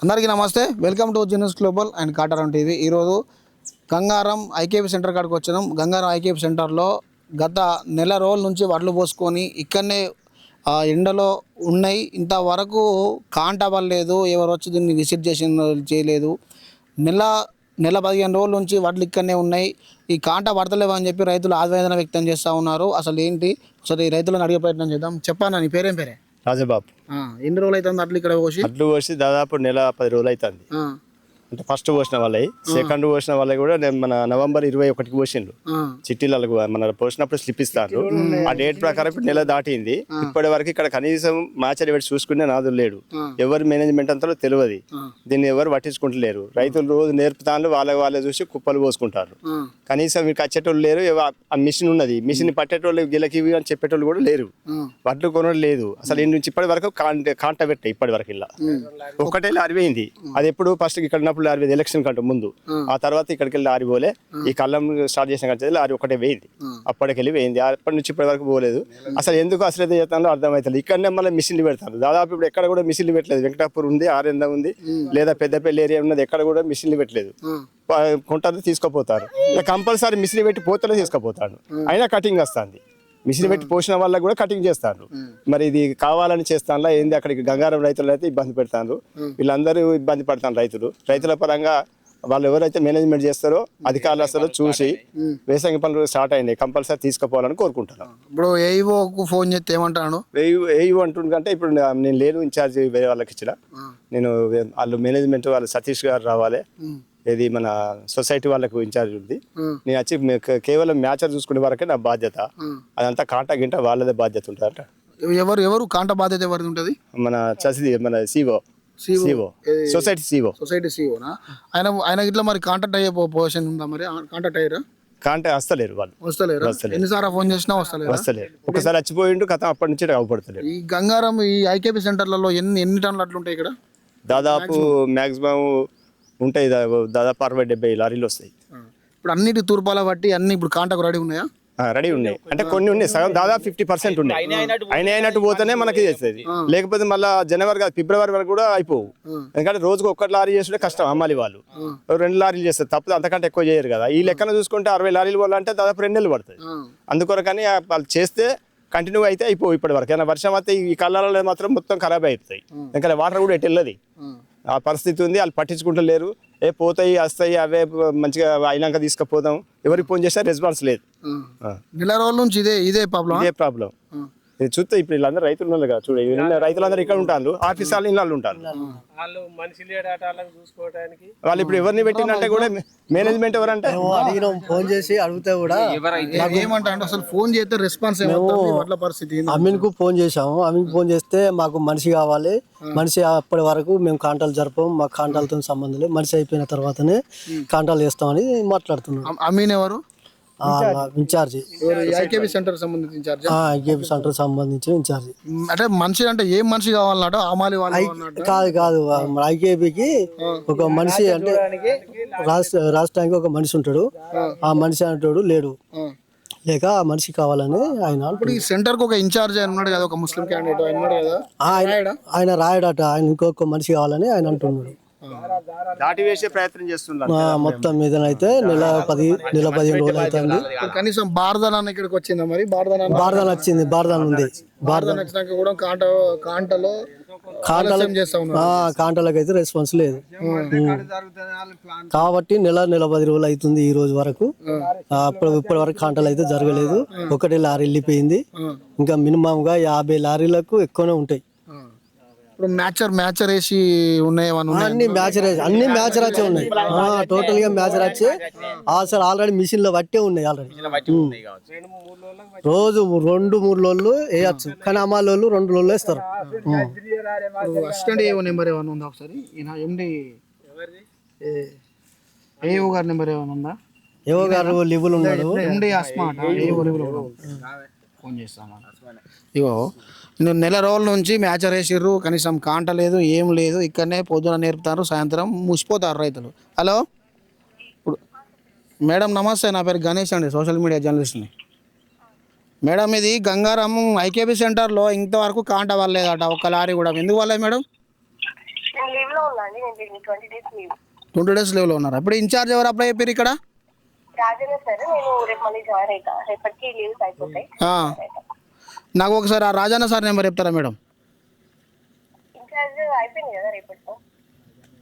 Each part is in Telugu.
అందరికీ నమస్తే. Welcome to Genus global and Kataram TV. ఈరోజు గంగారం ఐకేపీ సెంటర్ కాడికి వచ్చినాం గంగారం ఐకేపీ సెంటర్లో గత నెల రోజుల నుంచి వడ్లు పోసుకొని ఇక్కడనే ఆ, ఎండలో ఉన్నాయి. ఇంతవరకు కాంట అవ్వలేదు ఎవరు వచ్చి దీన్ని విజిట్ చేసిన చేయలేదు. నెల నెల పదిహేను రోజుల నుంచి వడ్లు ఇక్కడనే ఉన్నాయి. ఈ కాంట పడతలేవు అని చెప్పి రైతులు ఆవేదన వ్యక్తం చేస్తూ ఉన్నారు. అసలు ఏంటి? అసలు ఈ రైతులను అడిగే ప్రయత్నం చేద్దాం. చెప్పాను నీ పేరేం పేరే? రాజబాబు. ఎన్ని రోజులు అవుతుంది అట్లా ఇక్కడ పోసి? అట్లు పోసి దాదాపు నెల పది రోజులు అవుతుంది అంటే ఫస్ట్ పోసిన వాళ్ళవి సెకండ్ పోసిన వాళ్ళవి కూడా నేను మన నవంబర్ ఇరవై ఒకటికి పోసిండ్రు. ఆ, చిట్టీలకు మన పోసినప్పుడు స్లిప్ ఇస్తారు ఆ డేట్ ప్రకారం ఇప్పుడు నెల దాటింది. ఇప్పటి వరకు ఇక్కడ కనీసం మాచరి పెట్టి చూసుకునే నాదులు లేడు. ఎవరి మేనేజ్మెంట్ అంతా తెలియదు. దీన్ని ఎవరు పట్టించుకుంటలేరు. రైతులు రోజు నేర్పుతాను వాళ్ళ వాళ్ళే చూసి కుప్పలు పోసుకుంటారు. కనీసం మీకు వచ్చేటోళ్ళు లేరు ఆ మిషన్ ఉన్నది. మిషన్ పట్టేటోళ్ళు గిలకి ఇవి అని చెప్పేటోళ్ళు కూడా లేరు. వడ్లు కొనడం లేదు. అసలు ఈ నుంచి ఇప్పటి వరకు కాంట కాంట పెట్టే ఇప్పటి వరకు ఇలా. ఒకటే లారీ పోయింది అది ఎప్పుడు ఫస్ట్ ఇక్కడ ఉన్నప్పుడు లారీ ఎలక్షన్ కంటే ముందు. ఆ. తర్వాత ఇక్కడికి వెళ్ళి లారీ పోలే ఈ కళ్ళం స్టార్ట్ చేసిన కంటే లారీ ఒకటే పోయింది అప్పటికెళ్ళి పోయింది అప్పటి నుంచి ఇప్పటి వరకు పోలేదు. అసలు ఎందుకు అశ్రద్ధ చేస్తానో అర్థమవుతుంది ఇక్కడనే మళ్ళీ మిషన్లు పెడతారు. దాదాపు ఇప్పుడు ఎక్కడ కూడా మిషన్లు పెట్టలేదు. వెంకటాపూర్ ఉంది ఆరెంద ఉంది లేదా పెద్దపల్లి ఏరియా ఉన్నది ఎక్కడ కూడా మిషన్లు పెట్టలేదు. కొంటారు తీసుకుపోతారు. కంపల్సరీ మిషన్ పెట్టి పోతలే తీసుకుపోతాడు. అయినా కటింగ్ వస్తుంది. మిషన్ పెట్టి పోసిన వాళ్ళకి కూడా కటింగ్ చేస్తారు మరి ఇది కావాలని చేస్తానులా ఏంది అక్కడికి గంగారం రైతులు అయితే ఇబ్బంది పెడతారు వీళ్ళందరూ ఇబ్బంది పడతారు రైతులు. రైతుల పరంగా వాళ్ళు ఎవరైతే మేనేజ్మెంట్ చేస్తారో అధికారులు వస్తారో చూసి వేసంగి పనులు స్టార్ట్ అయినాయి. కంపల్సరీ తీసుకుపోవాలని కోరుకుంటున్నాను ఇప్పుడు ఏఈఓకు ఫోన్ చేస్తే ఏమంటాడు? ఏ అంటుందంటే ఇప్పుడు నేను లేను ఇన్ఛార్జ్ వేరే వాళ్ళకి ఇచ్చిన. నేను వాళ్ళు మేనేజ్మెంట్ వాళ్ళు సతీష్ గారు రావాలి. ఇది మన సొసైటీ వాళ్ళకు ఇన్ఛార్జ్ ఉంది. నేను వచ్చి కేవలం మ్యాచర్ చూసుకునే వరకే నా బాధ్యత. అదంతా కాంటా గింట వాళ్ళదే బాధ్యత ఉంటారట. ఎవరు ఎవరు కాంట బాధ్యత ఎవరిది ఉంటుంది? మన చసిది మన CO CO society CO society సీఓనా ఆయన ఆయన ఇట్లా మరి కాంటాక్ట్ అయ్యే పొజిషన్ ఉందా మరి? కాంటాక్ట్ అయ్యారా కాంటా వస్తలేరు వాళ్ళు. వస్తలేరా? ఎన్నిసార్లు ఫోన్ చేసినా వస్తలేరా? వస్తలేరు. ఒకసారి వచ్చిపోయిండు కథ అప్పటి నుంచి అవపడతలేరు ఈ గంగారం ఈ ఐకేపీ సెంటర్లలో ఎన్ని ఎన్ని టన్నులు అట్లా ఉంటాయి ఇక్కడ? దాదాపు మాక్సిమం ఉంటాయి దా- దాదాపు అరవై డెబ్బై లారీలు వస్తాయి. ఇప్పుడు అన్నిటి తూర్పాల బట్టి అన్ని ఇప్పుడు కాంటాకు రెడీ ఉన్నాయా? రెడీ ఉన్నాయి. అంటే కొన్ని ఉన్నాయి. సగం దాదాపు ఫిఫ్టీ పర్సెంట్ ఉన్నాయి. అయిన అయినట్టు పోతేనే మనకి చేస్తుంది లేకపోతే మళ్ళీ జనవరి కాదు ఫిబ్రవరి వరకు కూడా అయిపోవు. ఎందుకంటే రోజుకు ఒక్కటి లారీ చేసుకుంటే కష్టం అమ్మాలి వాళ్ళు. రెండు లారీలు చేస్తారు. తప్పదు అంతకంటే ఎక్కువ చేయరు కదా. ఈ లెక్కన చూసుకుంటే అరవై లారీలు పోవాలంటే దాదాపు రెండు నెలలు పడుతుంది. అందుకొరకని వాళ్ళు చేస్తే కంటిన్యూ అయితే అయిపోవు ఇప్పటి వరకు ఏమైనా వర్షం అయితే ఈ కళ్ళలో మాత్రం మొత్తం ఖరాబ్ అయిపోతాయి. ఎందుకంటే వాటర్ కూడా ఎటు వెళ్ళదు. ఆ. పరిస్థితి ఉంది వాళ్ళు పట్టించుకుంటలేరు. ఏ పోతాయి వస్తాయి అవే మంచిగా అయినాక తీసుకుపోదాం. ఎవరికి ఫోన్ చేస్తే రెస్పాన్స్ లేదు. నెల రోజుల నుంచి ఇదే ఇదే ప్రాబ్లం? ఇదే ప్రాబ్లం. ఇది చూస్తే ఇప్పుడు వీళ్ళందరూ రైతులు ఉన్నారు కదా చూడ రైతులందరూ ఇక్కడ ఉంటారు ఆఫీస్ వాళ్ళు ఇళ్ళు ఉంటారు. వాళ్ళు మనిషి లేడట వాళ్ళని చూసుకోవడానికి వాళ్ళు ఇప్పుడు ఎవరిని పెట్టిందంటే కూడా మేనేజ్మెంట్ ఎవరంటే? అడిగినాం ఫోన్ చేసి అడిగితే కూడా ఏమంటా అంటే అసలు ఫోన్ చేస్తే రెస్పాన్స్ పరిస్థితి ఏంది? అమీన్కు ఫోన్ చేసాము అమీన్కి ఫోన్ చేస్తే మాకు మనిషి కావాలి. మనిషి అప్పటి వరకు మేము కాంటాలు జరపం మాకు కాంటాలతో సంబంధం లేదు. మనిషి అయిపోయిన తర్వాతనే కాంటాలు చేస్తామని మాట్లాడుతున్నాం. అమ్- అమీన్ ఎవరు? ఇన్ఛార్జి ఐకేపీ సెంటర్ సంబంధించి ఇన్ఛార్జ్ ఐకేపీ సెంటర్ సంబంధించిన ఇన్ఛార్జి అంటే మనిషి అంటే ఏం మనిషి కావాలన్నట్టు అమాలి వాళ్ళు అన్నట్టు కాదు కాదు. మన ఐకేపీకి ఒక మనిషి అంటే రాష్ట్ర రాష్ట్రానికి ఒక మనిషి ఉంటాడు. ఆ. మనిషి అంటాడు లేడు. లేక ఆ మనిషి కావాలని ఆయన ఇప్పుడు ఈ సెంటర్కి ఒక ఇన్ఛార్జ్ ఆయన ఉన్నాడు కదా ఒక ముస్లిం క్యాండిడేట్ ఆయన ఉన్నాడు కదా? ఆయన ఆయన రాయడట. ఆయన ఇంకొక మనిషి కావాలని ఆయన అంటున్నాడు. దాటి వేసే ప్రయత్నం చేస్తున్నారు మొత్తం మీదనైతే నెల పది నెల పదిహేను రోజులు అవుతుంది. కనీసం బారదాన ఇక్కడికి వచ్చిందా మరి? బారదాన బార్దాన్ వచ్చింది బార్దాన్ ఉంది. బారదాన వచ్చినాక కూడా కాంట కాంటలో కాంటాలకు అయితే రెస్పాన్స్ లేదు. కాబట్టి నెల నెల పది రోజులు అవుతుంది ఈ రోజు వరకు. అప్పుడు ఇప్పటి వరకు కాంటాలు అయితే జరగలేదు. ఒకటి లారీ వెళ్ళిపోయింది. ఇంకా మినిమం గా యాభై లారీలకు ఎక్కువనే ఉంటాయి. ఇప్పుడు మ్యాచర్ మ్యాచర్ వేసి ఉన్నాయి? అన్ని మ్యాచ్ రేస్ అన్ని మ్యాచ్ రాచే ఉన్నాయి టోటల్గా మ్యాచ్ రాచే అసలు ఆల్రెడీ మిషన్లో బట్టే ఉన్నాయి ఆల్రెడీ రోజు రెండు మూడు లోళ్ళు వేయచ్చు. కానీ అమ్మాలోళ్ళు రెండు లోళ్ళు వేస్తారు. అసిస్టెంట్ ఏవో నెంబర్ ఏమైనా ఉందా ఒకసారి? ఎండి ఏఓ గారి నెంబర్ ఏమైనా ఉందా? ఏవో గారు లివులు ఉన్నాడు ఎండి ఫోన్ చేస్తాను. ఇగో నేను నెల రోజుల నుంచి మ్యాచ్ వేసిర్రు కనీసం కాంట లేదు ఏం లేదు. ఇక్కడనే పొద్దున నేర్పుతారు సాయంత్రం ముసిపోతారు రైతులు. హలో? ఇప్పుడు మేడం నమస్తే నా పేరు గణేష్ అండి సోషల్ మీడియా జర్నలిస్ట్ని. మేడం ఇది గంగారం ఐకేపీ సెంటర్లో ఇంతవరకు కాంట వల్లేదట ఒక్క లారీ కూడా. ఎందుకు వల్లే madam? Twenty days leave. Twenty days లెవెల్లో ఉన్నారు? ఇప్పుడు ఇన్ఛార్జ్ ఎవరు అప్లై అయిపోయారు ఇక్కడ? రాజన్న సార్ నేను రేపు మళ్ళీ జాయిన్ అవుతా రేపటికి లీవ్స్ అయిపోతాయి. నాకు ఒకసారి ఆ రాజన్న సార్ నెంబర్ చెప్తారా మేడం?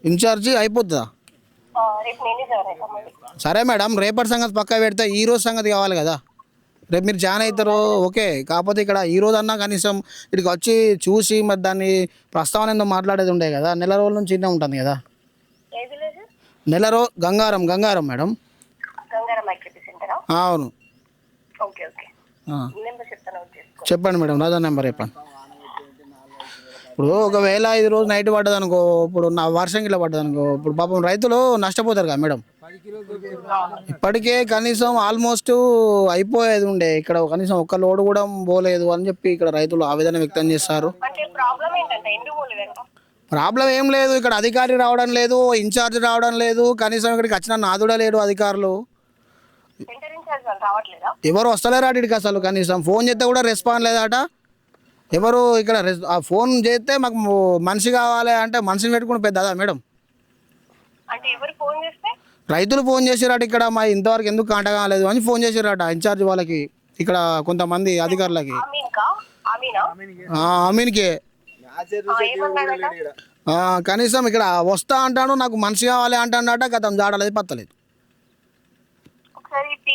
ఇన్ఛార్జ్ అయిపోతుందా సరే మేడం రేపటి సంగతి పక్క పెడితే ఈ రోజు సంగతి కావాలి కదా. రేపు మీరు జాయిన్ అవుతారు ఓకే. కాకపోతే ఇక్కడ ఈ రోజు అన్నా కనీసం ఇక్కడికి వచ్చి చూసి మరి దాన్ని ప్రస్తావన ఏందో మాట్లాడేది ఉండే కదా. నెల రోజుల నుంచి ఇన్నే ఉంటుంది కదా. నెల రో గంగారం గంగారం మేడం. అవును. చెప్పండి మేడం రాజా నెంబర్ చెప్పండి. ఇప్పుడు ఒకవేళ ఐదు రోజు నైట్ పడ్డది అనుకో ఇప్పుడు నా వర్షం గిట్ల పడ్డది అనుకో ఇప్పుడు పాపం రైతులు నష్టపోతారు కదా మేడం. ఇప్పటికే కనీసం ఆల్మోస్ట్ అయిపోయేది ఉండే ఇక్కడ కనీసం ఒక్క లోడ్ కూడా పోలేదు అని చెప్పి ఇక్కడ రైతులు ఆవేదన వ్యక్తం చేస్తారు. ప్రాబ్లం ప్రాబ్లం ఏం లేదు ఇక్కడ అధికారి రావడం లేదు ఇన్ఛార్జ్ రావడం లేదు కనీసం ఇక్కడికి వచ్చిన నాదుడా లేడు అధికారులు. ఎవరు వస్తలేరు ఇక్కడికి అసలు? కనీసం ఫోన్ చేస్తే కూడా రెస్పాన్స్ లేదట. ఎవరు ఇక్కడ ఫోన్ చేస్తే మాకు మనిషి కావాలి అంటే మనిషిని పెట్టుకుని పెద్దదా మేడం? అంటే ఎవరు ఫోన్ చేస్తే? రైతులు ఫోన్ చేసిరట ఇక్కడ మా ఇంతవరకు ఎందుకు కాంటాక్ట్ కాలేదు అని ఫోన్ చేసిరట ఇన్ఛార్జ్ వాళ్ళకి ఇక్కడ కొంతమంది అధికారులకి. అమీన్కి? కనీసం ఇక్కడ వస్తా అంటాడు నాకు మనిషి కావాలి అంటాడట గతం జాడలేదు పత్తలేదు.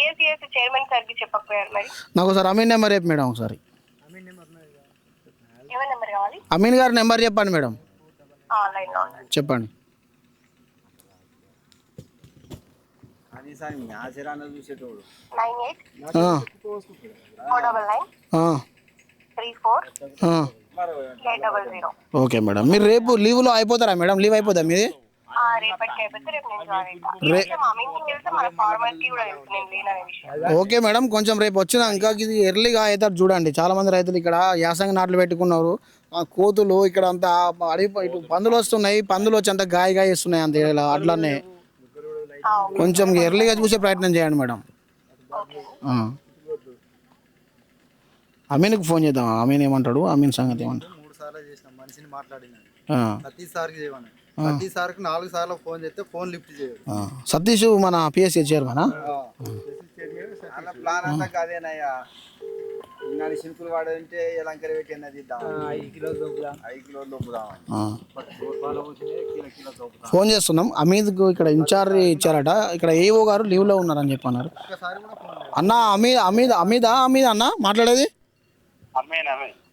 ఒకసారి పిఎస్సిఎస్ చైర్మన్ సార్కి చెప్పకపోయారు మరి? నాకు ఒకసారి అమీన్ నెంబర్ చెప్పు మేడం ఒకసారి. ఎవరి నెంబర్ కావాలి? అమీన్ గారి నెంబర్ చెప్పండి మేడం. ఆన్లైన్లో ఉండండి చెప్పండి nine eight ah, four double nine ah, three four ah. Eight double zero. Okay madam. మీరు రేపు లీవ్లో అయిపోతారా మేడం? లీవ్ అయిపోతా మీది? ఓకే మేడం కొంచెం రేపు వచ్చినాక ఇది ఎర్లీగా అవుతారు చూడండి. చాలా మంది రైతులు ఇక్కడ యాసంగి నాట్లు పెట్టుకున్నారు. ఆ కోతులు ఇక్కడ అంతా అడిగి ఇటు పందులు వస్తున్నాయి పందులు వచ్చి అంత గాయ గాయ ఇస్తున్నాయి అంతే ఇలా అట్లనే. కొంచెం ఎర్లీగా చూసే ప్రయత్నం చేయండి మేడం. అమీన్కి ఫోన్ చేద్దాం. అమీన్ ఏమంటాడు? అమీన్ సంగతి ఏమంటాడు? మూడు సార్లు చేసిన మనిషిని మాట్లాడినాను ఆ, ప్రతిసారికి నాలుగు సార్లు ఫోన్ చేస్తే ఫోన్ లిఫ్ట్ చేయడు. ఆ. సతీష్ మన పిఎస్సి చైర్మనా? అలా ప్లాన్ అంతా కాదేనయ్యా. నాలుగు సింపుల్ వాడంటే ఎలంకర పెట్టి అన్నది ఐదు కిలో ఐదు కిలో ఫోన్ చేస్తున్నాం. అమీద్కు ఇక్కడ ఇన్ఛార్జ్ ఇచ్చారట. ఇక్కడ ఏఓ గారు లీవ్లో ఉన్నారని కూడా ఫోన్ అన్న అమీద్ అమీద్ అమీదా అమీద్ అన్న? మాట్లాడేది?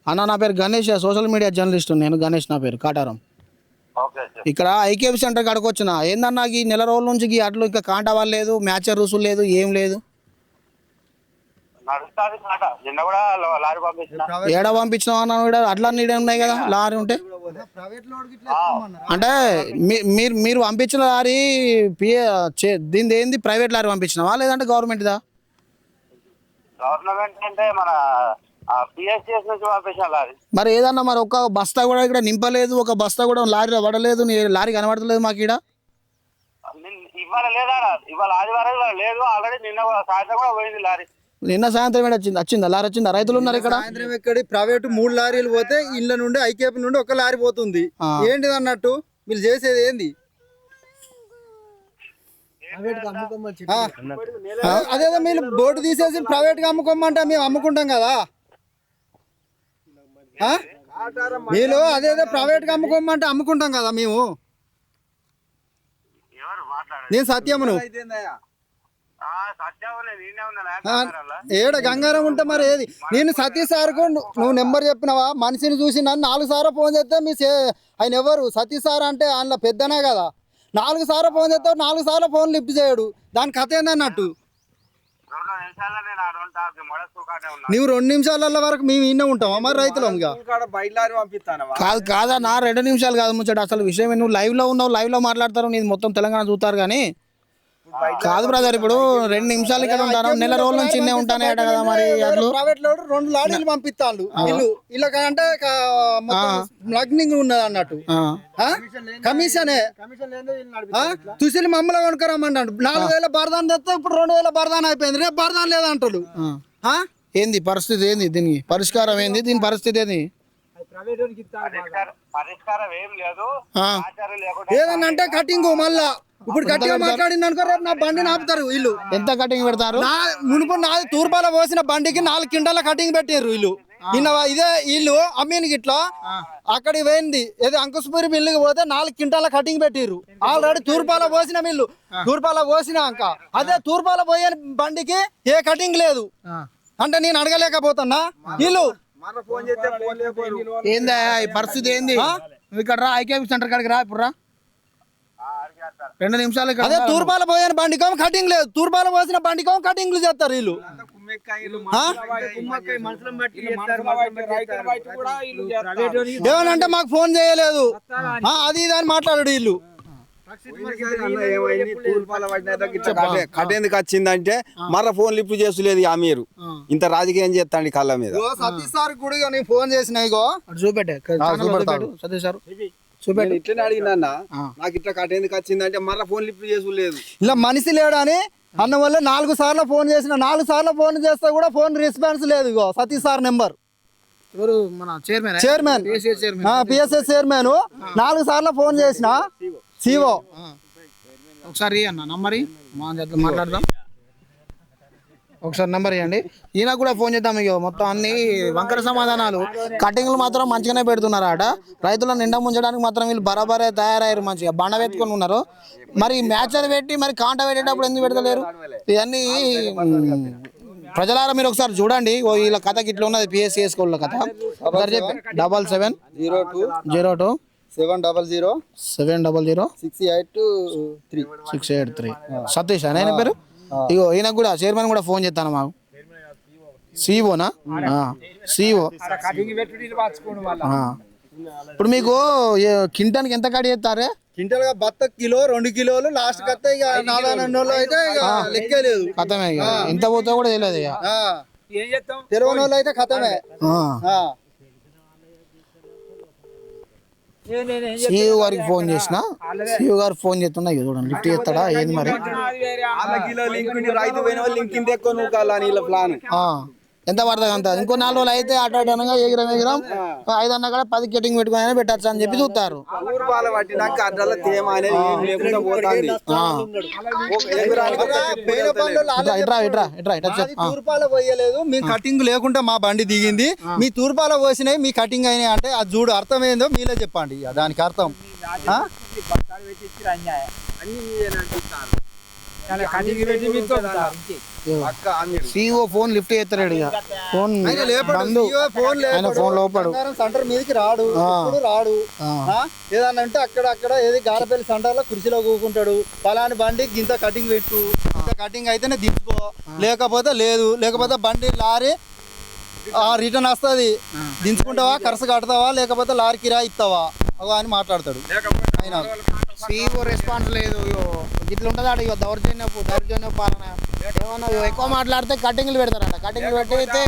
అన్న నా పేరు గణేష్ సోషల్ మీడియా జర్నలిస్ట్. నేను గణేష్ నా పేరు. కాటారం. ఇక్కడ ఐకేపీ సెంటర్ కాడికి వచ్చిన. ఏందన్నా ఈ నెల రోజుల నుంచి ఈ అట్లు ఇంకా కాంటా వాళ్ళు లేదు మ్యాచర్ రుసులు లేదు ఏం లేదు? పంపించిన. ఏడ పంపించినావు అన్న కూడా అట్లా నీడే ఉన్నాయి కదా లారీ ఉంటే? అంటే మీ- మీరు మీరు పంపించిన లారీ దీనిది ఏంది? ప్రైవేట్ లారీ పంపించినావా? లేదంటే గవర్నమెంట్దా? గవర్నమెంట్ అంటే మన మరి ఏదన్నా మరి ఒక బస్తా కూడా ఇక్కడ నింపలేదు ఒక బస్తా కూడా లారీలో పడలేదు నీ లారీ కనబడతలేదు మాకు ఇక్కడ నిన్న- ఇవాళ లేదా ఇవాళ ఆదివారం ఇవాళ లేదు ఆల్రెడీ నిన్న కూడా సాయంత్రం కూడా పోయింది లారీ. నిన్న సాయంత్రం ఏడ వచ్చింది వచ్చిందా? లారీ వచ్చిందా? రైతులు ఉన్నారు ఇక్కడ? సాయంత్రం ఎక్కడి? ప్రైవేట్ మూడు లారీలు పోతే ఇళ్ళ నుండి ఐకేపీ నుండి ఒక లారీ పోతుంది. ఏంటిది అన్నట్టు? మీరు చేసేది ఏంది? అదేదో మీరు బోర్డు తీసేసి ప్రైవేట్గా అమ్ముకోమంటే మేము అమ్ముకుంటాం కదా? మీరు అదేదో ప్రైవేట్గా అమ్ముకోమంటే అమ్ముకుంటాం కదా మేము. నేను సత్యమును. ఏడ గంగారం ఉంటే మరి ఏది? నేను సతీష్ సార్కు ను- నువ్వు నెంబర్ చెప్పినావా? మనిషిని చూసి నన్ను నాలుగు సార్లు ఫోన్ చేస్తే మీ సే- ఆయన ఎవరు? సతీష్ సార్ అంటే అందులో పెద్దనే కదా. నాలుగు సార్లు ఫోన్ చేస్తే నాలుగు సార్లు ఫోన్ లిఫ్ట్ చేయడు. దాని కథ ఏందన్నట్టు? రెండు నిమిషాల్లో నేను అటువంటి మొడస్కు కానే ఉన్నా. నువ్వు రెండు నిమిషాల వరకు మేము ఇన్నే ఉంటామా మరి రైతులం ఇక? కాదు కాదన్నా రెండు నిమిషాలు కాదు ముచ్చట. అసలు విషయం? నువ్వు లైవ్లో ఉన్నావు లైవ్లో మాట్లాడతారు. నీది మొత్తం తెలంగాణ చూస్తారు కానీ కాదు బ్రదర్ ఇప్పుడు రెండు నిమిషాలు ఇక్కడ ఉంటాను నెల రోజుల నుంచి ఇన్నే ఉంటానే కదా మరి ప్రైవేట్లో రెండు లారీలు పంపిస్తాను వీళ్ళు వీళ్ళ అంటే లగ్నింగ్ ఉన్నది అన్నట్టు? కమిషనే. ఆ? తుసిలి మమ్మల్ని కొనుక్కరమ్మంటాడు. నాలుగు వేల బరదాన్ తెస్తే ఇప్పుడు రెండు వేల బరదాన్ అయిపోయింది. రేపు బరదాన్ లేదంటాడు. ఆ. ఆ? ఏంది పరిస్థితి ఏంది దీనికి? పరిష్కారం ఏంది? దీని పరిస్థితి ఏంది? పరిష్కారం పరిష్కారం ఏం లేదు. ఆ. ఆచారం లేకుండా ఏదన్నా అంటే కటింగ్ మళ్ళా. ఇప్పుడు గట్టిగా మాట్లాడింది అనుకో రేపు నా బండిని ఆపుతారు వీళ్ళు ఎంత కటింగ్ పెడతారు? నా మునుపు నాది తూర్పాల పోసిన బండికి నాలుగు కింటాల కటింగ్ పెట్టారు వీళ్ళు నిన్న ఇదే వీళ్ళు అమ్మీనికి ఇట్లా అక్కడికి పోయింది. ఏదో అంకుశపురి మిల్లుకి పోతే నాలుగు కింటాల కటింగ్ పెట్టిర్రు. ఆల్రెడీ తూర్పాల పోసిన మిల్లు. తూర్పాల పోసినాక. అదే తూర్పాల పోయే బండికి ఏ కటింగ్ లేదు. అంటే నేను అడగలేకపోతున్నా. వీళ్ళు ఏందా ఈ పరిస్థితి ఏంది? ఇక్కడ రా ఐకేపీ సెంటర్ కాడికి రా ఇప్పుడు రా. రెండు నిమిషాలు అదే తూర్పాల పోయిన బండికం కటింగ్ లేదు. తూర్పాల పోసిన బండికం కటింగ్లు చేస్తారు వీళ్ళు? ఏమనంటే మాకు ఫోన్ చేయలేదు. ఆ, అది ఇది అని మాట్లాడాడు వీళ్ళు. కట్టేందుకు వచ్చిందంటే మర్ర ఫోన్ లిఫ్ట్ చేస్తలేదు ఆ. మీరు ఇంత రాజకీయం చేస్తాండి కళ్ళ మీద. సతీష్ సార్ కూడా ఫోన్ చేసిన ఇగో. అటు చూపెట్టే. చూపెట్టు. సతీష్ సార్. చూపెట్టు. ఇట్లనే అడిగినా నాకు ఇట్లా కట్టేందుకు వచ్చిందంటే మర్ర ఫోన్ లిఫ్ట్ చేసులేదు ఇలా మనిషి లేడని అన్న వల్ల నాలుగు సార్లు ఫోన్ చేసిన నాలుగు సార్లు ఫోన్ చేస్తే కూడా ఫోన్ రెస్పాన్స్ లేదు ఇగో సతీష్ సార్ నెంబర్. ఎవరు? మన చైర్మన్ పిఎస్ఎస్ చైర్మన్ నాలుగు సార్లు ఫోన్ చేసిన. సిఓ ఒకసారి అన్న నంబర్? మాట్లాడదాం. ఒకసారి నెంబర్ ఇవ్వండి ఈయన కూడా ఫోన్ చేద్దాం ఇక మొత్తం అన్ని వంకర సమాధానాలు. కటింగ్లు మాత్రం మంచిగానే పెడుతున్నారు ఆట రైతులను నిండా ముంచడానికి మాత్రం వీళ్ళు బరాబరే తయారయ్యారు మంచిగా. బండ పెట్టుకొని ఉన్నారు. మరి మ్యాచ్ అది పెట్టి మరి కాంట పెట్టేటప్పుడు ఎందుకు పెడతలేరు? ఇవన్నీ ప్రజలారా మీరు ఒకసారి చూడండి. ఓ వీళ్ళ కథకి ఇట్లా ఉన్నది పిఎస్సి స్కూల్లో కథ. ఒకసారి చెప్పి double seven zero two zero two seven double zero seven double zero six eight three six eight three Satish అని పేరు? ఇగో ఈయన కూడా చైర్మన్ కూడా ఫోన్ చేస్తాను మాకు. సిఓనా సిఓ ఇప్పుడు మీకు కింటానికి ఎంత కాడి చేస్తారే? క్వింటల్గా బత్త కిలో రెండు కిలోలు లాస్ట్ కత్తే ఇక నాలుగు అయితే ఇక లెక్కే లేదు. కథమే ఇక ఎంత పోతుందో కూడా తెలియదు ఇక. తెలియని వాళ్ళు అయితే కథమే. సిఇఓ గారికి ఫోన్ చేసిన? సిఇఓ గారు ఫోన్ చేస్తున్నా చూడండి లిఫ్ట్ చేస్తాడా ఏంది మరి? లింక్ రైతు పోయిన లింక్ ఇంత ఎక్కువ నువ్వు ప్లాన్. ఎంత పడుతుంది అంత? ఇంకో నాలుగు రోజులు అయితే అటు ఇటు అనగా ఎగిరం. ఎగిరం ఐదు అన్న కూడా పది కెటింగ్ పెట్టుకుని పెట్టచ్చు అని చెప్పి చూస్తారు. కటింగ్ లేకుండా మా బండి దిగింది. మీ తూర్పాల పోసినాయి మీ కటింగ్ అయినాయి అంటే అది చూడు అర్థం ఏందో మీరే చెప్పండి దానికి అర్థం. ఆ? సిఇఓ ఫోన్ లిఫ్ట్ చేస్తాడు ఇక. ఫోన్ బంధు ఫోన్ ఆయన. ఫోన్ లోపడు. సెంటర్ మీదకి రాడు రాడు? ఏదన్నా అంటే అక్కడ అక్కడ ఏది గారపల్లి సెంటర్లో కుర్చీలో కూకుంటాడు. పలాని బండి ఇంత కటింగ్ పెట్టు. ఇంత కటింగ్ అయితేనే దించుకో. లేకపోతే లేదు. లేకపోతే బండి లారీ రిటర్న్ వస్తుంది. దించుకుంటావా ఖర్చు కడతావా లేకపోతే లారీ కిరాయి ఇస్తావా? అగో అని మాట్లాడతాడు. ఆయన. సిఇఓ రెస్పాన్స్ లేదు ఇట్లా ఉంటుంది అక్కడ దౌర్జన్యపు దౌర్జన్య పాలన. ఏమన్నా ఎక్కువ మాట్లాడితే కటింగ్లు పెడతారంట. కటింగ్లు పెట్టి అయితే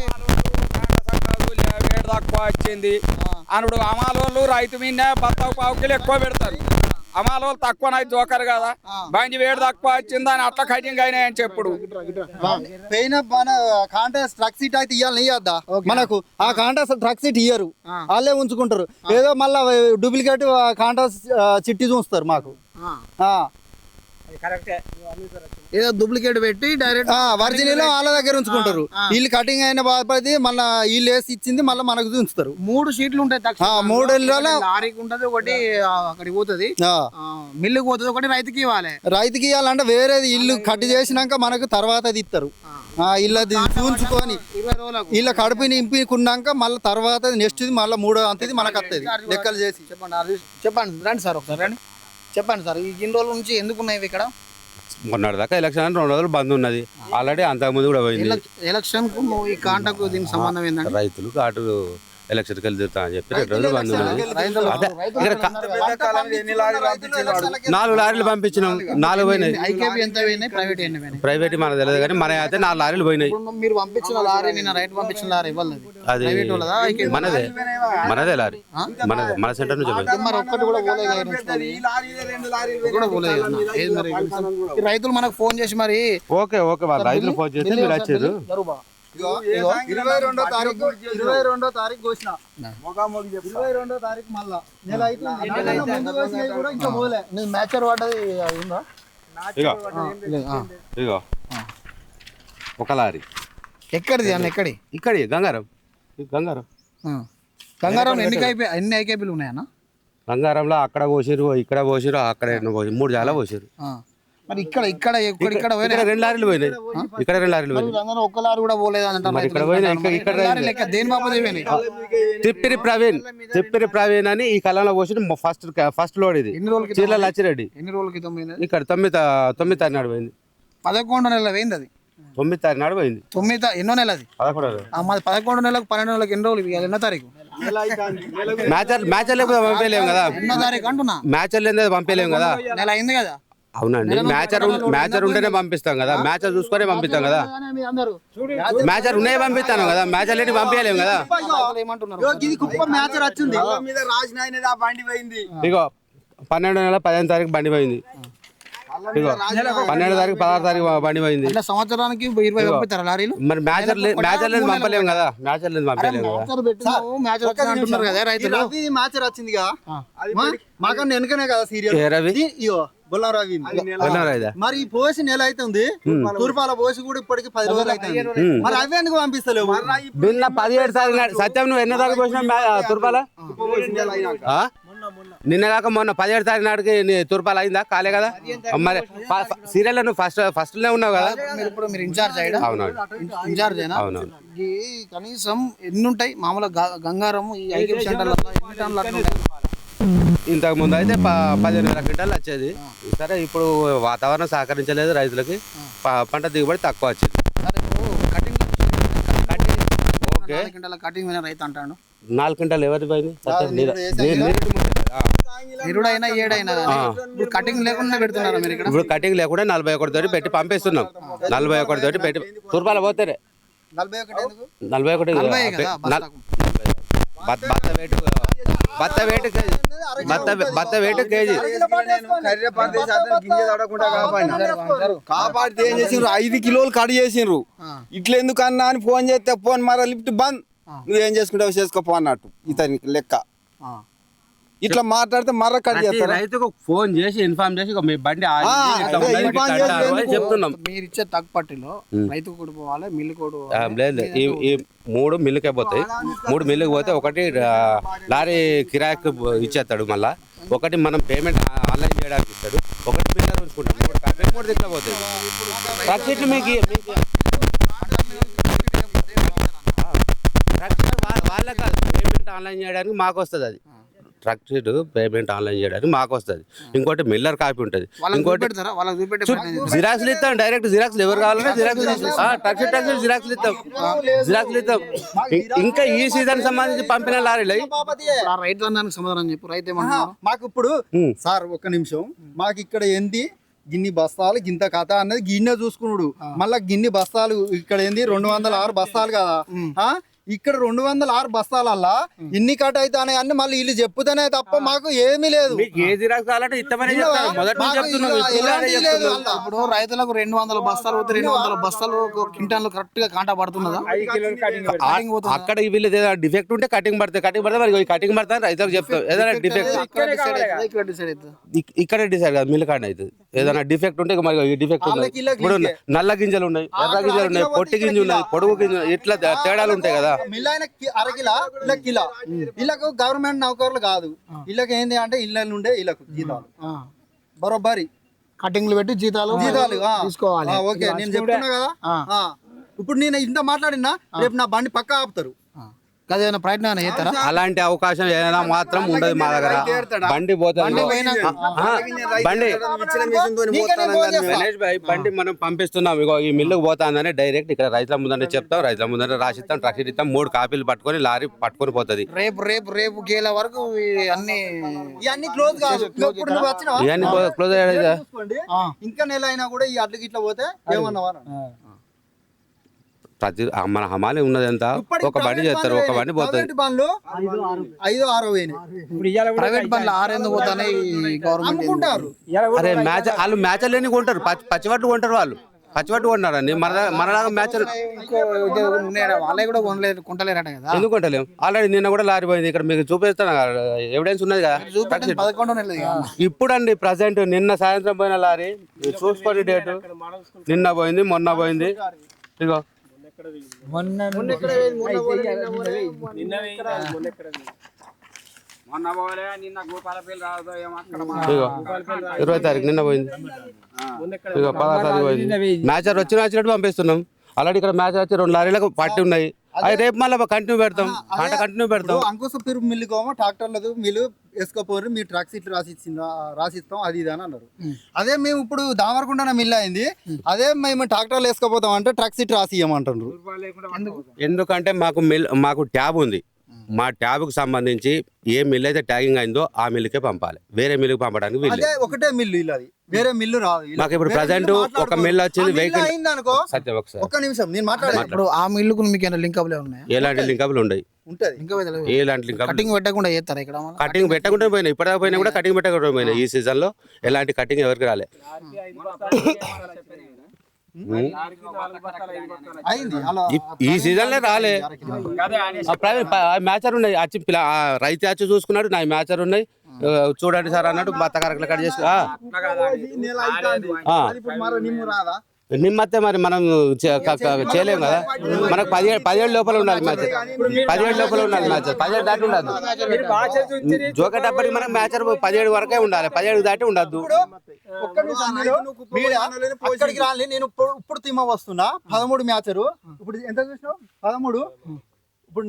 వేడి తక్కువ వచ్చింది. అనుడు అమాలోళ్ళు రైతు మీద బత్తావు పావు కిలో ఎక్కువ పెడతారు. అమాలోళ్ళు తక్కువ నైతే జోకర్ కదా. బండి వేడి తక్కువ వచ్చింది అని అట్లా కటింగ్ అయినాయని చెప్పుడు. పెయిన్ మన కాంటాక్ట్ ట్రక్ సీట్ అయితే ఇవ్వాలి ఇవ్వద్దా మనకు ఆ కాంటాక్ట్ ట్రక్ సీట్ ఇయ్యరు. వాళ్ళే ఉంచుకుంటారు. ఏదో మళ్ళా డూప్లికేట్ కాంటాక్ట్ చిట్టి చూస్తారు మాకు. ఆ. ఏదో డూప్లికేట్ పెట్టి డైరెక్ట్ ఆ, ఒరిజినల్ వాళ్ళ దగ్గర ఉంచుకుంటారు. వీళ్ళు కటింగ్ అయిన బాధపడి మళ్ళీ వీళ్ళు వేసి ఇచ్చింది మళ్ళీ మనకు ఉంచుతారు మూడు సీట్లు ఉంటాయి మూడు లారీకి ఉంటది ఒకటి అక్కడికి పోతుంది. ఆ. మిల్లుకి పోతుంది ఒకటి రైతుకి ఇవ్వాలి. రైతుకి ఇవ్వాలంటే వేరేది ఇల్లు కట్టి చేసినాక మనకు తర్వాత అది ఇస్తారు. ఆ, ఇల్లు అది చూంచుకొని ఇరవై రోజులకు. వీళ్ళ కడుపు నింపుకున్నాక మళ్ళీ తర్వాత నెక్స్ట్ మళ్ళీ మూడో అంతది మనకు వస్తుంది లెక్కలు చేసి. చెప్పండి చెప్పండి రండి సార్ ఒకసారి రండి. చెప్పండి సార్ ఈ ఇన్ని రోజుల నుంచి ఎందుకు ఉన్నాయి ఇవి ఇక్కడ? మొన్నటి దాకా ఎలక్షన్ అని రెండు రోజులు బంద్ ఉన్నది. ఆల్రెడీ అంతకుముందు కూడా పోయింది. ఎలక్- ఎలక్షన్ ఈ కాంటాకు దీనికి సంబంధం ఏంటంటే రైతులు అటు ఎలక్షన్కి వెళ్తా అని చెప్పి రెండు రోజులు బంద్ ఉన్నది రైతులు- అదే ఇక్కడ క- నాలుగు లారీలు పంపించినాం. నాలుగు పోయినాయి. ఐకేపీ ఎంత పోయినాయి? ప్రైవేట్ ఎన్ని పోయినాయి? ప్రైవేట్ మనకు తెలియదు కానీ మన అయితే నాలుగు లారీలు పోయినాయి. ఇప్పుడు మీరు పంపించిన లారీ నిన్న రైట్ పంపించిన లారీ ఇవ్వాలి అది మనదే. మనదే లారీ. మనదే. మన సెంటర్ నుంచి పోయింది. మరి ఒక్కటి కూడా పోలేదు కదా ఈ నుంచి మరి. ఒక్కటి కూడా పోలేదు కదా. ఏది మరి? ఈ రైతులు మనకు ఫోన్ చేసి మరి ఓకే ఓకే వాళ్ళ రైతులు ఫోన్ చేస్తే మీరు వచ్చారు. ఇరవై రెండో తారీఖు ఇరవై రెండో తారీఖు కోసిన. ఇరవై రెండో తారీఖు మళ్ళా. నెల కూడా ఇంకా పోలే. మ్యాచర్ పడ్డది ఉందా ఇగో. ఒక లారీ. ఎక్కడిది అన్న ఎక్కడి? ఇక్కడి గంగారం. గంగారం. గంగారం ఎన్ని కైపే ఎన్ని ఐకేపీలు ఉన్నాయన్న? గంగారంలో అక్కడ పోసిరు ఇక్కడ పోసిరు అక్కడ ఎన్నో పోసిరు మూడు జాల పోసిరు. మరి ఇక్కడ ఇక్కడ ఇక్కడ ఇక్కడ పోయినా రెండు లారీలు పోయినాయి. ఇక్కడ రెండు లారీలు పోయినాయి. అందరూ ఒక్క లారీ కూడా పోలేదు అంటారు ఇక్కడ రైతులు. పోయినా, ఇక్కడ- లెక్క దేని బాబు పోయినాయి? తిప్పిరి ప్రవీణ్ తిప్పిరి ప్రవీణ్ అని ఈ కళలో పోసిన ఫస్ట్ ఫస్ట్ లోడ్ ఇది. ఎన్ని రోజుల చీరల లచ్చిరెడ్డి. ఎన్ని రోజుల క్రితం ఇక్కడ తొమ్మిది తొమ్మిది తారీఖు నాడు పోయింది. పదకొండు నెలల పోయింది అది. తొమ్మిది తారీఖు నాడు పోయింది. తొమ్మిది ఎన్నో నెల. అది పదకొండు మాది పదకొండు నెలలకు పన్నెండు నెలలకు ఎన్ని రోజులు ఇవాళ ఎన్నో తారీఖు? మ్యాచర్ మ్యాచర్ లేకపోతే పంపేయలేము కదా. ఎన్నో తారీఖు అంటున్నా. మ్యాచర్ లేదే పంపేయలేము కదా. నెల అయింది కదా. అవునండి. మ్యాచర్ మ్యాచర్ ఉంటేనే పంపిస్తాం కదా. మ్యాచర్ చూసుకొని పంపిస్తాం కదా. మీ అందరూ. మ్యాచర్ ఉన్నాయి పంపిస్తాను కదా. మ్యాచర్ లేని పంపించలేము కదా. ఇగో మ్యాచ్ పన్నెండు నెల పదిహేను తారీఖు బండి పోయింది. ఇగో పన్నెండు తారీఖు పదహారు తారీఖు బండి పోయింది. సంవత్సరానికి ఇరవై పంపిస్తారా లారీలు? మరి మ్యాచర్ మ్యాచర్ లేని పంపలేము కదా. మ్యాచర్ లేని పంపలేము కదా. మ్యాచర్ మ్యాచ్ వచ్చింది కదా మ్యాచ్ మాకన్నా వెనకనే కదా సీరియల్. ఇగో బొల్లం రవి అన్నారు ఇదా? మరి పోసి నెల అవుతుంది. తూర్పాల పోసి కూడా ఇప్పటికి పది రోజులు అవుతుంది. మరి అవి ఎందుకు పంపిస్తలేవు? నిన్న పదిహేడు నాడు సత్యం నువ్వు ఎన్నో తారీఖు వచ్చినా తుర్పాల? నిన్న కాక మొన్న పదిహేడు తారీఖు నాటికి నీ తుర్పాల అయిందా? కాలే కదా? మరి సీరియల్ నువ్వు ఫస్ట్ ఫస్ట్లో ఉన్నావు కదా? మీరు ఇప్పుడు మీరు ఇన్ఛార్జ్ అవునవును ఇన్ఛార్జ్ అయినా అవునవును కనీసం ఎన్ని ఉంటాయి మామూలుగా గంగారం ఈ ఐకేపీ సెంటర్లలో ఎన్ని టన్నులు? ఇంతకు ముందు అయితే పదిహేను వేల క్వింటాలు వచ్చేది. సరే ఇప్పుడు వాతావరణం సహకరించలేదు రైతులకి. పంట దిగుబడి తక్కువ వచ్చింది. కటింగ్ ఓకే రైతు అంటాడు. నాలుగు క్వింటాలు ఎవరి పోయింది. నిరుడైనా ఏడైనా. ఇప్పుడు కటింగ్ లేకుండా పెడుతున్నారా మీరు ఇప్పుడు కటింగ్ లేకుండా నలభై ఒకటి తోటి పెట్టి పంపిస్తున్నాం. నలభై ఒకటి తోటి పెట్టి తుర్పాల పోతేనే. నలభై ఒకటి నలభై ఒకటి నలభై కదా నల్- బస్తాకు. బత్- బత్త వేటు బత్త వేటు కేజీ. బత్త బత్త వేటు కేజీ. కాపాడితే ఏం చేసిండ్రు? ఐదు కిలోలు కట్ చేసిండ్రు. ఇట్లా ఎందుకు అన్నా అని ఫోన్ చేస్తే ఫోన్ మర లిఫ్ట్ బంద్. నువ్వేం చేసుకుంటావు చేసుకోపో అన్నట్టు. ఇతనికి లెక్క. ఇట్లా మాట్లాడితే మర్ర కట్ చేస్తారు? రైతుకు ఫోన్ చేసి ఇన్ఫార్మ్ చేసి మీ బండి? చెప్తున్నాం. మీరు ఇచ్చే తక్కుపట్టిలో రైతు కూడా పోవాలి మిల్లు కూడా లేదు. ఈ మూడు మిల్లుకే పోతాయి. మూడు మిల్లుకి పోతే ఒకటి లారీ కిరాయికి ఇచ్చేస్తాడు మళ్ళా. ఒకటి మనం పేమెంట్ ఆన్లైన్ చేయడానికి ఇస్తాడు. ఒకటి మిల్లర్ ఉంచుకుంటాం. మూడు కలిపి మూడు దిక్కులో పోతాయి. ట్రక్ మీకు వాళ్ళకి కాదు పేమెంట్ ఆన్లైన్ చేయడానికి మాకు వస్తుంది అది. ట్రక్ షీట్ పేమెంట్ ఆన్లైన్ చేయడానికి మాకు వస్తుంది ఇంకోటి మిల్లర్ కాపీ ఉంటుంది. ఇంకోటి? జిరాక్స్లు ఇస్తాం. డైరెక్ట్ జిరాక్స్లు ఎవరు కావాలంటే జిరాక్స్ టక్సీ టక్సీ జిరాక్స్లు ఇస్తాం. జిరాక్స్లు ఇస్తాం. ఇంకా ఈ సీజన్ సంబంధించి పంపిన లారీలు రైతు అన్నానికి సమాధానం చెప్పు. రైతు మాకు ఇప్పుడు. సార్ ఒక్క నిమిషం. మాకు ఇక్కడ ఏంది? గిన్ని బస్తాలు గింత కథ అన్నది గిన్నె చూసుకున్నాడు మళ్ళా గిన్ని బస్తాలు ఇక్కడ ఏంది? రెండు వందల ఆరు బస్తాలు కదా. ఆ? ఇక్కడ రెండు వందల ఆరు బస్తాలల్లా ఇన్ని కట్ అవుతానే అన్ని మళ్ళీ వీళ్ళు చెప్పుతానే తప్ప మాకు ఏమీ లేదు. ఇప్పుడు రైతులకు రెండు వందల బస్తాలు పోతే రెండు వందల బస్తాలు క్వింటాల్ కరెక్ట్గా కాంటా పడుతున్నదా? అక్కడ వీళ్ళు ఏదైనా డిఫెక్ట్ ఉంటే కటింగ్ పడుతుంది కటింగ్ పడితే మరి ఈ కటింగ్ పడతా రైతులకు చెప్తాం ఏదైనా డిఫెక్ట్ ఇక్కడ డిసైడ్ కాదు. మిల్ కాండి అవుతుంది ఏదైనా డిఫెక్ట్ ఉంటే ఇక మరి ఈ డిఫెక్ట్ ఉంది ఇప్పుడు నల్ల గింజలు ఉన్నాయి ఎర్ర గింజలు ఉన్నాయి పొట్టి గింజలు ఉన్నాయి పొడుగు గింజలు ఇట్లా తేడాలు ఉంటాయి కదా. మిల్ అయిన కి- అర కిలో ఇలా కిలో. ఇళ్ళకు గవర్నమెంట్ నౌకర్లు కాదు. ఇళ్ళకి ఏంది అంటే ఇళ్ళ నుండే ఇళ్ళకు జీతాలు. ఆ. బరోబ్బరి. కటింగ్లు పెట్టి జీతాలు జీతాలు. తీసుకోవాలి. ఓకే నేను చెప్తున్నా కదా. ఇప్పుడు నేను ఇంత మాట్లాడినా రేపు నా బండి పక్క ఆపుతారు. అదేమైనా ప్రయత్నం చేస్తారా? అలాంటి అవకాశం ఏదైనా మాత్రం ఉండదు మా దగ్గర. బండి ఆ, బండి. గణేష్ భాయ్ బండి మనం పంపిస్తున్నాం. ఇగో ఈ మిల్లుకు పోతాందని డైరెక్ట్ ఇక్కడ రైతుల ముందంటే చెప్తాం. రైతుల ముందంటే రాసిస్తాం ట్రక్ ఇస్తాం మూడు కాపీలు పట్టుకొని లారీ పట్టుకొని పోతుంది. రేపు రేపు రేపు గేల వరకు అన్ని ఇవన్నీ క్లోజ్ కాదు? ఇవన్నీ క్లోజ్ ఆ. ఇంకా నెల అయినా కూడా ఈ అడ్లు గిట్ల పోతే ఏమన్నావా ప్రతి మన హమాలి ఉన్నది ఎంత ఒక బండి చేస్తారు ఒక బండి పోతుంది. ప్రైవేట్ ఐదు ఆరో పోయినాయి ప్రైవేట్ బండ్లు ఆరెందుకు పోతానే గవర్నమెంట్ అమ్ముకుంటారు. అరే మ్యాచ్ వాళ్ళు మ్యాచ్ లేని కొంటారు? పచ్చి పచ్చివట్లు కొంటారు వాళ్ళు. పచ్చిపట్టు కొన్నారండి మన మనలాగా మ్యాచ్ వాళ్ళే కూడా కొనలేదు కొంటలేరట కదా. ఎందుకు కొంటలేం? ఆల్రెడీ నిన్న కూడా లారీ పోయింది. ఇక్కడ మీకు చూపిస్తాను ఎవిడెన్స్ ఉన్నది కదా. చూపెట్టండి పదకొండు నెలలు ఇక. ఇప్పుడు అండి ప్రజెంట్ నిన్న సాయంత్రం పోయిన లారీ చూసుకోండి డేటు నిన్న పోయింది మొన్న పోయింది. వేయి, మొన్న. మొన్న పోలే నిన్న గోపాలపల్లి రాదు ఏమో అక్కడ ఇగో ఇరవై తారీఖు నిన్న పోయింది. పదహారు తారీఖు పోయింది. మ్యాచర్ వచ్చిన వచ్చినట్టు పంపిస్తున్నాం. ఆల్రెడీ ఇక్కడ మ్యాచ్ వచ్చి రెండు లారీలకు పట్టి ఉన్నాయి. అది రేపు మళ్ళీ కంటిన్యూ పెడతాం. పంట కంటిన్యూ పెడతాం. అంకుశ పిరుగు మిల్లుకోమో ట్రాక్టర్లదు మిల్లు వేసుకోపోరు మీ ట్రక్ సీట్లు రాసిచ్చిందా రాసిస్తాం అది ఇది అని అన్నారు. అదే మేము ఇప్పుడు దామరకుండా మిల్లు అయింది. అదే మేము ట్రాక్టర్లు వేసుకోపోతాం అంటే ట్రక్ సీట్ రాసి ఇవ్వమంటారు ఎందుకంటే మాకు మిల్ మాకు ట్యాబ్ ఉంది. మా ట్యాబ్కి సంబంధించి ఏ మిల్ అయితే ట్యాగింగ్ అయిందో ఆ మిల్లుకే పంపాలి. వేరే మిల్లుకి పంపడానికి ఒకటే మిల్లు ఇలా అది. వేరే మిల్లు రాదు. మాకు ఇప్పుడు మిల్లు ఒక. మిల్లు వచ్చింది అయింది అనుకో సత్యం ఒకసారి. ఒక్క నిమిషం నేను మాట్లాడే. ఇప్పుడు ఆ మిల్లుకు మీకు ఏమైనా లింక్ అప్లే ఉన్నాయా? ఎలాంటి లింకప్లు ఉన్నాయి ఉంటది. ఇంకా తెలియదు. ఎలాంటి లింకప్ కటింగ్ పెట్టకుండా చేస్తారా ఇక్కడ? కటింగ్ పెట్టకుండా పోయినా ఇప్పటిదాకా పోయినా కూడా కటింగ్ పెట్టకుండా పోయినా ఈ సీజన్లో. ఎలాంటి కటింగ్ ఎవరికి రాలే. ఈ- ఈ సీజన్లో రాలే. మ్యాచర్ ఉన్నాయి. రైతు వచ్చి చూసుకున్నాడు నా మ్యాచర్ ఉన్నాయి. చూడండి సార్ అన్నట్టు బత్త కరకలు కట్ చేసి ఇప్పుడు మరో నిమ్ము రాదా నిమ్మత్తే మరి మనం చేయలేము కదా? మనకు పదిహేడు పదిహేడు లోపల ఉండాలి మ్యాచ్. పదిహేడు లోపల ఉండాలి మ్యాచ్. పదిహేడు దాటి ఉండదు. జోకేటప్పటికి మనకు మ్యాచ్ పదిహేడు వరకే ఉండాలి. పదిహేడు దాటి ఉండద్దు నేను ఇప్పుడు తిమ్మ వస్తున్నా. పదమూడు మ్యాచరు. ఇప్పుడు ఎంత చూసినావు? పదమూడు. ఇప్పుడు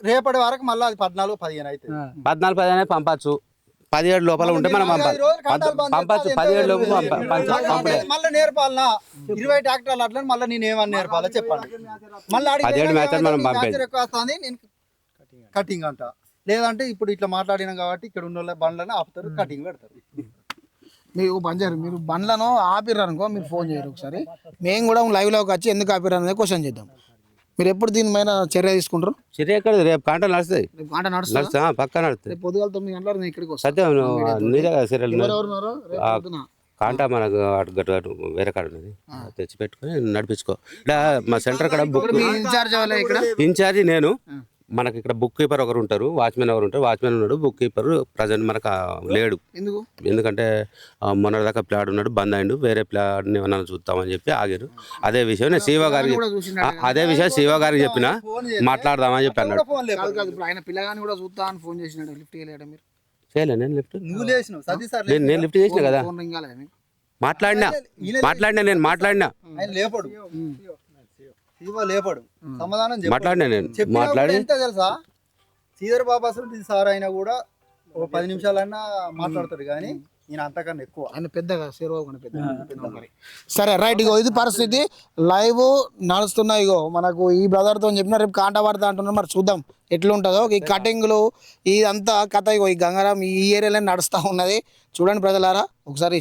రేపటి వరకు మళ్ళీ అది పద్నాలుగు పదిహేను అవుతుంది పద్నాలుగు పదిహేను పంపచ్చు. పదిహేడు లోపల ఉంటే మనం పంపచ్చు పదిహేడు లోపు పంప- పంచ- పంపలే. మళ్ళీ నేర్పాలనా ఇరవై ట్రాక్టర్లు అట్లా మళ్ళీ నేను ఏమని నేర్పాలో చెప్పండి. మళ్ళీ పదిహేడు మ్యాచ్లు మనం పంపేది. నేను కటింగ్ అంట. లేదంటే ఇప్పుడు ఇట్లా మాట్లాడినాం కాబట్టి ఇక్కడ ఉన్న బండ్లను ఆపుతారు కటింగ్ పెడతారు. మీరు బంజారు మీరు బండ్లను ఆపిర్రు అనుకో మీరు ఫోన్ చేయరు ఒకసారి. మేము కూడా లైవ్లోకి వచ్చి ఎందుకు ఆపిర్రు అనేది క్వశ్చన్ చేద్దాం. మీరు ఎప్పుడు దీని మీద చర్య తీసుకుంటారు? చర్య ఎక్కడ? రేపు గంట నడుస్తుంది. నడుస్తా పక్క నడుస్తాయి రేపు పొద్దుగాల తొమ్మిది గంటలకు నేను ఇక్కడికి వస్తాను సత్యం నువ్వు నీదే కదా సీరియల్ ఎవరెవరు ఉన్నారో? రేపు ఆ, పొద్దున. కాంటా మనకు అటు గట్టు అటు వేరే కాడ ఉన్నది. తెచ్చి పెట్టుకొని నడిపించుకో. ఇక్కడ మా సెంటర్ కాడ బుక్ మీ ఇన్ఛార్జ్ ఇక్కడ? ఇన్ఛార్జి నేను. మనకి ఇక్కడ బుక్ కీపర్ ఒకరు ఉంటారు వాచ్మెన్ ఒకరు ఉంటారు వాచ్మెన్ ఉన్నాడు బుక్ కీపర్ ప్రజెంట్ మనకు లేడు. ఎందుకు? ఎందుకంటే మొన్నటిదాకా ప్లాడ్ ఉన్నాడు బంద్ అయిండు వేరే ప్లాడ్ని ఏమన్నా చూద్దామని చెప్పి ఆగారు. అదే విషయం నేను శివ గారికి అదే విషయం శివ గారికి చెప్పిన మాట్లాడదామని చెప్పి అన్నాడు. ఆయన పిల్లగాని కూడా చూస్తా అని ఫోన్ చేసినాడు లిఫ్ట్ చేయలేడు మీరు. చేయలే నేను లిఫ్ట్ నేను నేను లిఫ్ట్ చేసిన కదా. మాట్లాడినా. మాట్లాడినా నేను మాట్లాడినా. ఆయన లేపడు. శివ లేపడు. సమాధానం. మాట్లాడినా నేను? మాట్లాడి? ఎంత తెలుసా? శ్రీధర్ బాబా అసలు సార్ అయినా కూడా ఒక పది నిమిషాలైనా మాట్లాడతాడు కానీ ఈయన అంతకన్నా ఎక్కువ. ఆయన పెద్దగా కన్నా పెద్ద మరి. సరే రైట్ ఇగో ఇది పరిస్థితి. లైవ్ నడుస్తున్నాయి ఇగో. మనకు ఈ బ్రదర్తో చెప్పిన రేపు కాంట పడతా అంటున్నారు. మరి చూద్దాం ఎట్లుంటుందో. ఈ కటింగ్లు ఇదంతా కథ ఇగో. ఈ గంగారాం ఈ ఏరియాలో నడుస్తూ ఉన్నది. చూడండి ప్రజలారా ఒకసారి